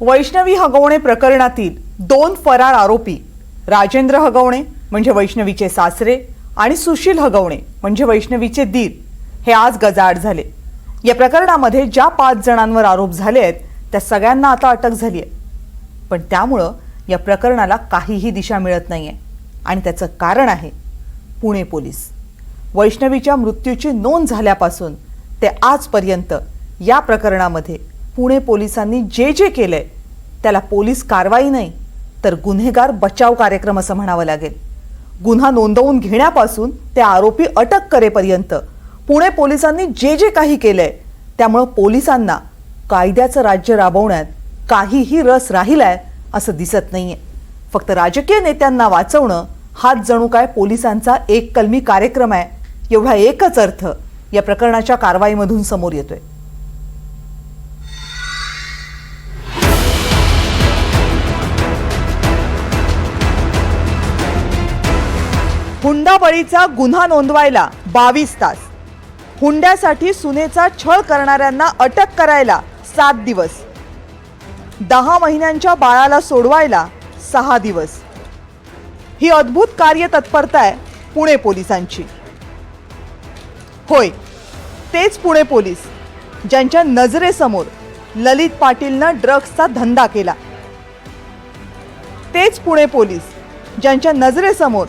वैष्णवी हगवणे प्रकरणातील दोन फरार आरोपी राजेंद्र हगवणे म्हणजे वैष्णवीचे सासरे आणि सुशील हगवणे म्हणजे वैष्णवीचे दीर हे आज गजाआड झाले. या प्रकरणामध्ये ज्या पाच जणांवर आरोप झाले आहेत त्या सगळ्यांना आता अटक झाली आहे. पण त्यामुळं या प्रकरणाला काहीही दिशा मिळत नाही आहे आणि त्याचं कारण आहे पुणे पोलीस. वैष्णवीच्या मृत्यूची नोंद झाल्यापासून ते आजपर्यंत या प्रकरणामध्ये पुणे पोलिसांनी जे जे केलंय त्याला पोलीस कारवाई नाही तर गुन्हेगार बचाव कार्यक्रम असं म्हणावं लागेल. गुन्हा नोंदवून घेण्यापासून ते आरोपी अटक करेपर्यंत पुणे पोलिसांनी जे जे काही केलंय त्यामुळं पोलिसांना कायद्याचं राज्य राबवण्यात काहीही रस राहिलाय असं दिसत नाहीये. फक्त राजकीय नेत्यांना वाचवणं हाच जणू काय पोलिसांचा एक कलमी कार्यक्रम आहे एवढा एकच अर्थ या प्रकरणाच्या कारवाईमधून समोर येतोय. हुंडाबळीचा गुन्हा नोंदवायला बावीस तास. हुंड्यासाठी सुनेचा छळ करणाऱ्यांना अटक करायला सात दिवस. दहा महिन्यांच्या बाळाला सोडवायला सहा दिवस. ही अद्भुत कार्य तत्परता आहे पुणे पोलिसांची. होय तेच पुणे पोलीस ज्यांच्या नजरेसमोर ललित पाटीलनं ड्रग्सचा धंदा केला. तेच पुणे पोलीस ज्यांच्या नजरेसमोर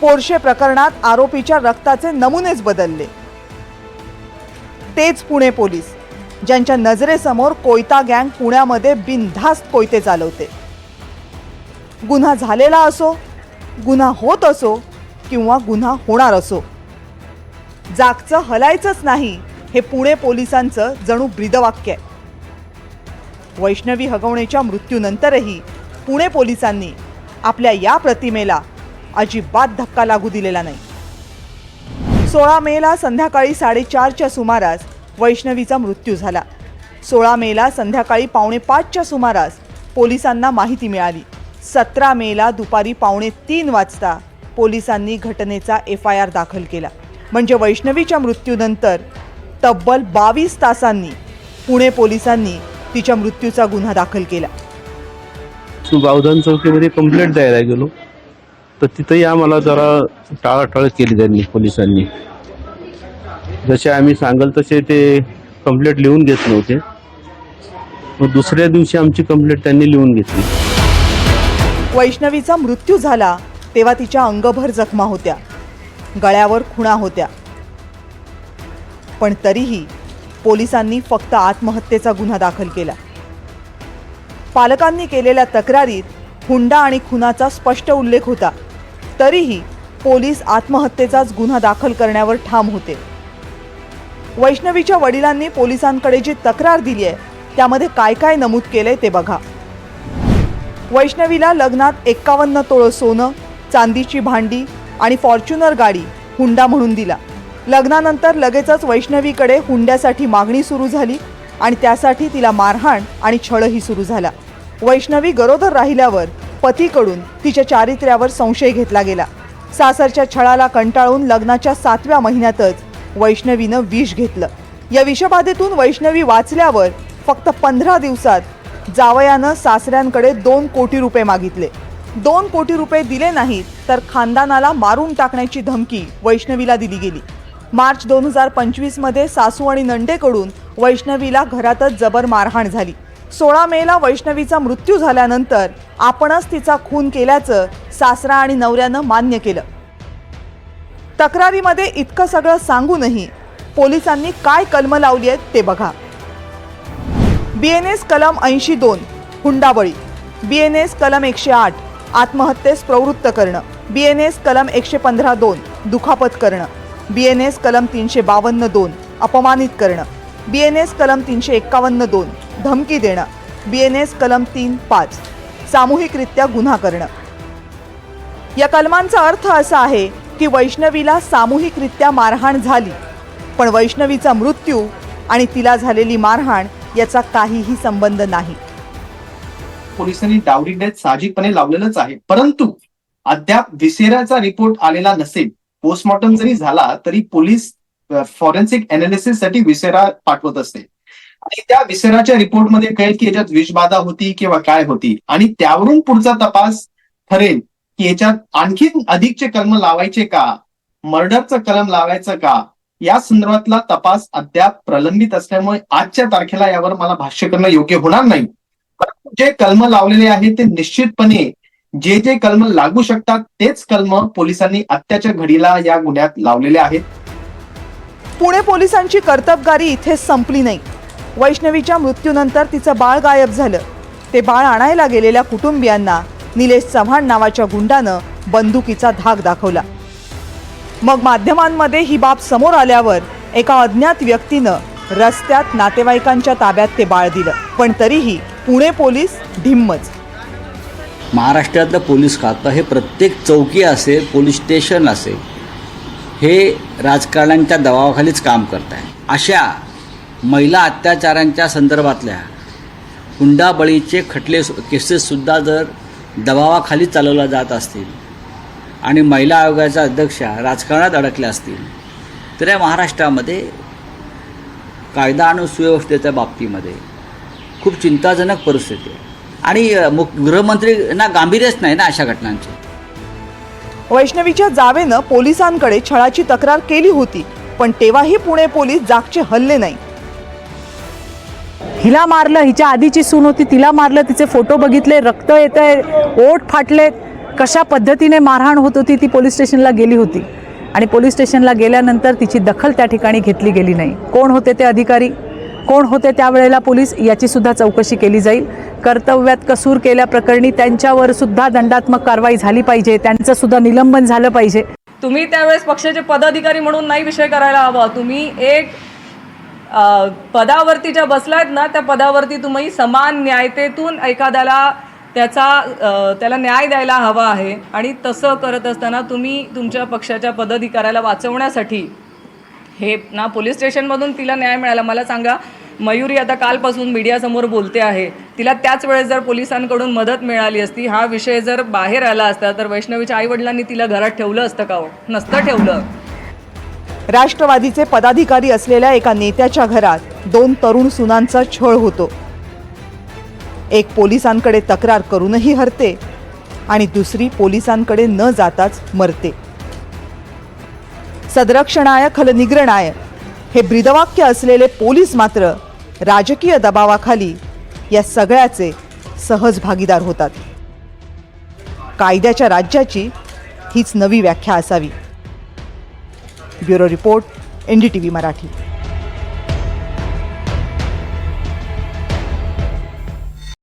पोरशे प्रकरणात आरोपीच्या रक्ताचे नमुनेच बदलले. तेच पुणे पोलीस ज्यांच्या नजरेसमोर कोयता गँग पुण्यामध्ये बिनधास्त कोयते चालवते. गुन्हा झालेला असो गुन्हा होत असो किंवा गुन्हा होणार असो. जागचं हलायचंच नाही हे पुणे पोलिसांचं जणू ब्रीदवाक्य आहे. वैष्णवी हगवणेच्या मृत्यूनंतरही पुणे पोलिसांनी आपल्या या प्रतिमेला अजिबात धक्का लागू दिलेला नाही. सोळा मेला संध्याकाळी साडेचारच्या सुमारास वैष्णवीचा मृत्यू झाला. सोळा मेला संध्याकाळी पावणे पाचच्या सुमारास पोलिसांना माहिती मिळाली. सतरा मेला दुपारी पावणे तीन वाजता पोलिसांनी घटनेचा एफ आय आर दाखल केला. म्हणजे वैष्णवीच्या मृत्यूनंतर तब्बल बावीस तासांनी पुणे पोलिसांनी तिच्या मृत्यूचा गुन्हा दाखल केला. बावधान चौकीमध्ये कंप्लेंट द्यायला गेलो. तर तिथंही आम्हाला जरा टाळाटाळ केली त्यांनी पोलिसांनी. जसे आम्ही सांगाल तसे ते कंप्लेंट लिहून घेत नव्हते. मग दुसऱ्या दिवशी आमची कंप्लेंट त्यांनी लिहून घेतली. वैष्णवीचा मृत्यू झाला तेव्हा तिच्या अंगभर जखमा होत्या. गळ्यावर खुणा होत्या. पण तरीही पोलिसांनी फक्त आत्महत्येचा गुन्हा दाखल केला. पालकांनी केलेल्या तक्रारीत हुंडा आणि खुनाचा स्पष्ट उल्लेख होता. तरीही पोलीस आत्महत्येचाच गुन्हा दाखल करण्यावर ठाम होते. वैष्णवीच्या वडिलांनी पोलिसांकडे जी तक्रार दिली आहे त्यामध्ये काय काय नमूद केलंय ते बघा. वैष्णवीला लग्नात एक्कावन्न तोळं सोनं चांदीची भांडी आणि फॉर्च्युनर गाडी हुंडा म्हणून दिला. लग्नानंतर लगेचच वैष्णवीकडे हुंड्यासाठी मागणी सुरू झाली आणि त्यासाठी तिला मारहाण आणि छळही सुरू झाला. वैष्णवी गरोदर राहिल्यावर पतीकडून तिच्या चारित्र्यावर संशय घेतला गेला. सासरच्या छळाला कंटाळून लग्नाच्या सातव्या महिन्यातच वैष्णवीनं विष घेतलं. या विषबाधेतून वैष्णवी वाचल्यावर फक्त पंधरा दिवसात जावयानं सासऱ्यांकडे दोन कोटी रुपये मागितले. दोन कोटी रुपये दिले नाहीत तर खानदानाला मारून टाकण्याची धमकी वैष्णवीला दिली गेली. मार्च दोन हजार पंचवीसमध्ये सासू आणि नंडेकडून वैष्णवीला घरातच जबर मारहाण झाली. सोळा मेला वैष्णवीचा मृत्यू झाल्यानंतर आपणच तिचा खून केल्याचं सासरा आणि नवऱ्यानं मान्य केलं. तक्रारीमध्ये इतकं सगळं सांगूनही पोलिसांनी काय कलम लावली आहेत ते बघा. बी एन एस कलम ऐंशी दोन हुंडाबळी. बी एन एस कलम एकशे आठ आत्महत्येस प्रवृत्त करणं. बी एन एस कलम एकशे पंधरा दोन दुखापत करणं. बी एन एस कलम तीनशे बावन्न दोन अपमानित करणं. बी एन एस कलम तीनशे एक्कावन्न दोन धमकी देणं बी एन एस कलम तीन पाच सामूहिकरित्या गुन्हा करणं. या कलमांचा अर्थ असा आहे की वैष्णवीला सामूहिकरित्या मारहाण झाली पण वैष्णवीचा मृत्यू आणि तिला झालेली मारहाण याचा काहीही संबंध नाही. पोलिसांनी डावरी डेथ साहजिकपणे लावलेलंच आहे परंतु अद्याप विसेराचा रिपोर्ट आलेला नसेल पोस्टमॉर्टम जरी झाला तरी पोलीस फॉरेन्सिक अनालिसिससाठी विसेरा पाठवत असते. आणि त्या विसराच्या रिपोर्टमध्ये कळेल की याच्यात विषबाधा होती किंवा काय होती. आणि त्यावरून पुढचा तपास ठरेल की याच्यात आणखीन अधिकचे कलम लावायचे का? मर्डरचं कलम लावायचं का? या संदर्भातला तपास अद्याप प्रलंबित असल्यामुळे आजच्या तारखेला यावर मला भाष्य करणं योग्य होणार नाही. परंतु जे कलम लावलेले आहेत ते निश्चितपणे जे जे कलम लागू शकतात तेच कलम पोलिसांनी आत्ताच्या घडीला या गुन्ह्यात लावलेले आहेत. पुणे पोलिसांची कर्तबगारी इथे संपली नाही. वैष्णवीच्या मृत्यूनंतर तिचं बाळ गायब झालं. ते बाळ आणायला गेलेल्या कुटुंबियांना निलेश चव्हाण नावाच्या गुंडानं बंदुकीचा धाक दाखवला. मग माध्यमांमध्ये ही बाब समोर आल्यावर एका अज्ञात व्यक्तीनं रस्त्यात नातेवाईकांच्या ताब्यात ते बाळ दिलं पण तरीही पुणे पोलीस ढिम्मच. महाराष्ट्रातलं पोलीस खातं हे प्रत्येक चौकी असेल पोलीस स्टेशन असेल हे राजकारण्यांच्या दबावाखालीच काम करत आहे. अशा महिला अत्याचारांच्या संदर्भातल्या हुंडाबळीचे खटले केसेससुद्धा जर दबावाखाली चालवल्या जात असतील आणि महिला आयोगाच्या अध्यक्षा राजकारणात अडकल्या असतील तर या महाराष्ट्रामध्ये कायदा आणि सुव्यवस्थेच्या बाबतीमध्ये खूप चिंताजनक परिस्थिती आहे. आणि मुख गृहमंत्रींना गांभीर्यच नाही ना अशा घटनांचे? वैष्णवीच्या जावेनं पोलिसांकडे छळाची तक्रार केली होती पण तेव्हाही पुणे पोलीस जागचे हल्ले नाही. हिला मारलं हिच्या आधीची सून होती तिला मारलं तिचे फोटो बघितले रक्त येत आहे ओठ फाटले कशा पद्धतीने मारहाण होत होती ती पोलीस स्टेशनला गेली होती. आणि पोलीस स्टेशनला गेल्यानंतर तिची दखल त्या ठिकाणी घेतली गेली नाही. कोण होते ते अधिकारी? कोण होते त्यावेळेला पोलीस? याचीसुद्धा चौकशी केली जाईल. कर्तव्यात कसूर केल्याप्रकरणी त्यांच्यावर सुद्धा दंडात्मक कारवाई झाली पाहिजे. त्यांचंसुद्धा निलंबन झालं पाहिजे. तुम्ही त्यावेळेस पक्षाचे पदाधिकारी म्हणून नाही विषय करायला हवा. तुम्ही एक पदावरती ज्या बसलायत ना त्या पदावरती तुम्ही समान न्यायतेतून एखाद्याला त्याचा त्याला न्याय द्यायला हवा आहे. आणि तसं करत असताना तुम्ही तुमच्या पक्षाच्या पदाधिकाऱ्याला वाचवण्यासाठी हे ना पोलीस स्टेशनमधून तिला न्याय मिळाला. मला सांगा मयुरी आता कालपासून मीडियासमोर बोलते आहे. तिला त्याच वेळेस जर पोलिसांकडून मदत मिळाली असती हा विषय जर बाहेर आला असता तर वैष्णवीच्या आईवडिलांनी तिला घरात ठेवलं असतं का हो? नसतं ठेवलं. राष्ट्रवादीचे पदाधिकारी असलेल्या एका नेत्याच्या घरात दोन तरुण सुनांचा छळ होतो. एक पोलिसांकडे तक्रार करूनही हरते आणि दुसरी पोलिसांकडे न जाताच मरते. सदरक्षणाय खलनिग्रणाय हे ब्रीदवाक्य असलेले पोलीस मात्र राजकीय दबावाखाली या सगळ्याचे सहज भागीदार होतात. कायद्याच्या राज्याची हीच नवी व्याख्या असावी. Bureau report N D T V Marathi.